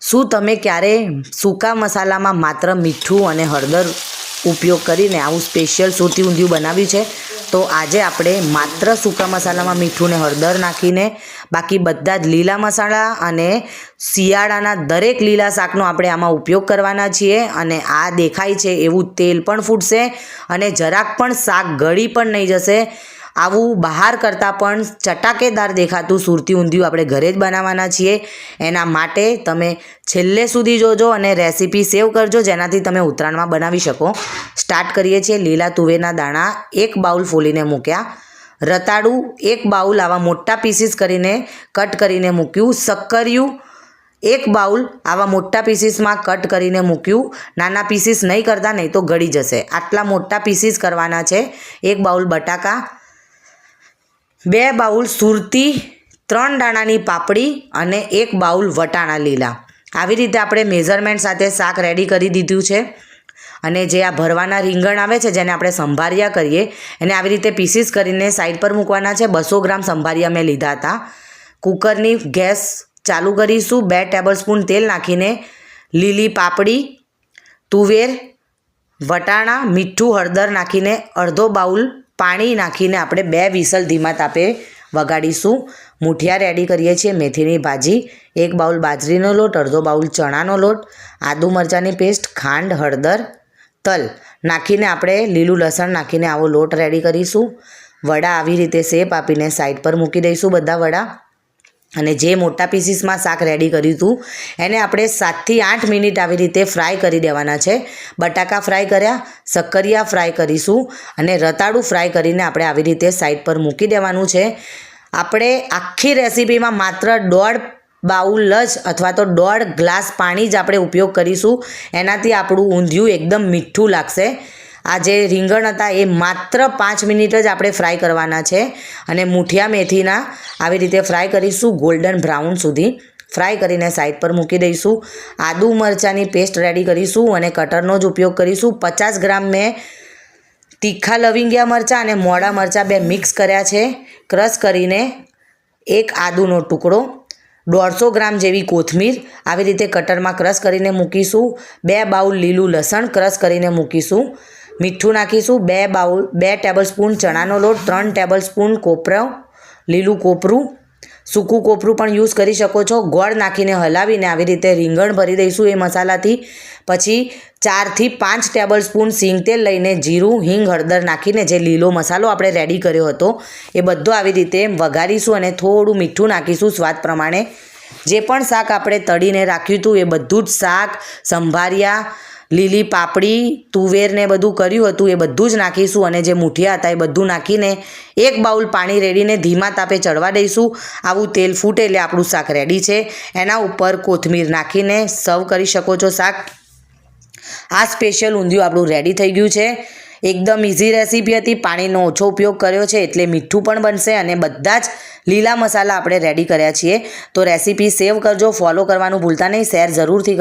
શું તમે ક્યારે સૂકા મસાલામાં માત્ર મીઠું અને હળદર ઉપયોગ કરીને આવું સ્પેશિયલ સુરતી ઊંધિયું બનાવ્યું છે? તો આજે આપણે માત્ર સૂકા મસાલામાં મીઠું ને હળદર નાખીને બાકી બધા જ લીલા મસાલા અને શિયાળાના દરેક લીલા શાકનો આપણે આમાં ઉપયોગ કરવાના છીએ અને આ દેખાય છે એવું તેલ પણ ફૂટશે અને જરાક પણ શાક ગળી પણ નહીં જશે. આવું બહાર કરતાં પણ ચટાકેદાર દેખાતું સુરતી ઊંધિયું આપણે ઘરે જ બનાવવાના છીએ. એના માટે તમે છેલ્લે સુધી જોજો અને રેસીપી સેવ કરજો, જેનાથી તમે ઉત્તરાયણમાં બનાવી શકો. સ્ટાર્ટ કરીએ છીએ લીલા તુવેરના દાણા, એક બાઉલ ફોલીને મૂક્યા. રતાળું, એક બાઉલ આવા મોટા પીસીસ કરીને કટ કરીને મૂક્યું. શક્કરિયું, એક બાઉલ આવા મોટા પીસીસમાં કટ કરીને મૂક્યું. નાના પીસીસ નહીં કરતા, નહીં તો ગળી જશે. આટલા મોટા પીસીસ કરવાના છે. એક બાઉલ બટાકા બે બાઉલ સુરતી, ત્રણ દાણાની પાપડી અને એક બાઉલ વટાણા લીલા. આવી રીતે આપણે મેઝરમેન્ટ સાથે શાક રેડી કરી દીધું છે. અને જે આ ભરવાના રીંગણ આવે છે, જેને આપણે સંભારિયા કરીએ, એને આવી રીતે પીસીસ કરીને સાઈડ પર મૂકવાના છે. બસો ગ્રામ સંભારિયા મેં લીધા હતા. કુકરની ગેસ ચાલુ કરીશું. બે ટેબલ સ્પૂન તેલ નાખીને લીલી પાપડી, તુવેર, વટાણા, મીઠું હળદર નાખીને અડધો બાઉલ પાણી નાખીને આપણે બે વિસલ ધીમા તાપે વગાડીશું. મૂઠિયા રેડી કરીએ છીએ મેથીની ભાજી, એક બાઉલ બાજરીનો લોટ, અડધો બાઉલ ચણાનો લોટ, આદુ મરચાંની પેસ્ટ, ખાંડ, હળદર, તલ નાખીને આપણે લીલું લસણ નાખીને આવો લોટ રેડી કરીશું. વડા આવી રીતે શેપ આપીને સાઈડ પર મૂકી દઈશું બધા વડા. અને જે મોટા પીસીસમાં શાક રેડી કર્યું હતું, એને આપણે સાતથી આઠ મિનિટ આવી રીતે ફ્રાય કરી દેવાના છે. બટાકા ફ્રાય કર્યા શક્કરિયા ફ્રાય કરીશું અને રતાળું ફ્રાય કરીને આપણે આવી રીતે સાઈડ પર મૂકી દેવાનું છે. આપણે આખી રેસીપીમાં માત્ર દોઢ બાઉલ જ અથવા તો દોઢ ગ્લાસ પાણી જ આપણે ઉપયોગ કરીશું. એનાથી આપણું ઊંધિયું એકદમ મીઠું લાગશે. આ જે રીંગણ હતા એ માત્ર પાંચ મિનિટ જ આપણે ફ્રાય કરવાના છે અને મૂઠિયા મેથીના આવી રીતે ફ્રાય કરીશું ગોલ્ડન બ્રાઉન સુધી. ફ્રાય કરીને સાઈડ પર મૂકી દઈશું. આદુ મરચાંની પેસ્ટ રેડી કરીશું અને કટરનો જ ઉપયોગ કરીશું. પચાસ ગ્રામ મેં તીખા લવિંગિયા મરચાં અને મોડા મરચાં બે મિક્સ કર્યા છે. ક્રશ કરીને એક આદુનો ટુકડો. દોઢસો ગ્રામ જેવી કોથમીર આવી રીતે કટરમાં ક્રશ કરીને મૂકીશું. બે બાઉલ લીલું લસણ ક્રશ કરીને મૂકીશું. મીઠું નાખીશું, બે બાઉલ, બે ટેબલ સ્પૂન ચણાનો લોટ, ત્રણ ટેબલ સ્પૂન કોપરો, લીલું કોપરું. સૂકું કોપરું પણ યુઝ કરી શકો છો. ગોળ નાખીને હલાવીને આવી રીતે રીંગણ ભરી દઈશું એ મસાલાથી. પછી ચારથી પાંચ ટેબલ સ્પૂન સિંગ તેલ લઈને જીરું, હિંગ, હળદર નાખીને જે લીલો મસાલો આપણે રેડી કર્યો હતો, એ બધો આવી રીતે વઘારીશું અને થોડું મીઠું નાખીશું સ્વાદ પ્રમાણે. જે પણ શાક આપણે તળીને રાખ્યું હતું એ બધું જ શાક, સંભારિયા લીલી પાપડી, તુવેર ને બધું કર્યું હતું, એ બધું જ નાખીશું અને જે મૂઠિયા હતા એ બધું નાખીને એક બાઉલ પાણી રેડીને ધીમા તાપે ચડવા દઈશું. આવું તેલ ફૂટે એટલે આપણું શાક રેડી છે. એના ઉપર કોથમીર નાખીને સર્વ કરી શકો છો શાક. આ સ્પેશિયલ ઊંધિયું આપણું રેડી થઈ ગયું છે. એકદમ ઇઝી રેસીપી હતી. પાણીનો ઓછો ઉપયોગ કર્યો છે એટલે મીઠું પણ બનશે અને બધા જ લીલા મસાલા આપણે રેડી કર્યા છીએ. તો રેસીપી સેવ કરજો ફોલો કરવાનું ભૂલતા નહીં શેર જરૂરથી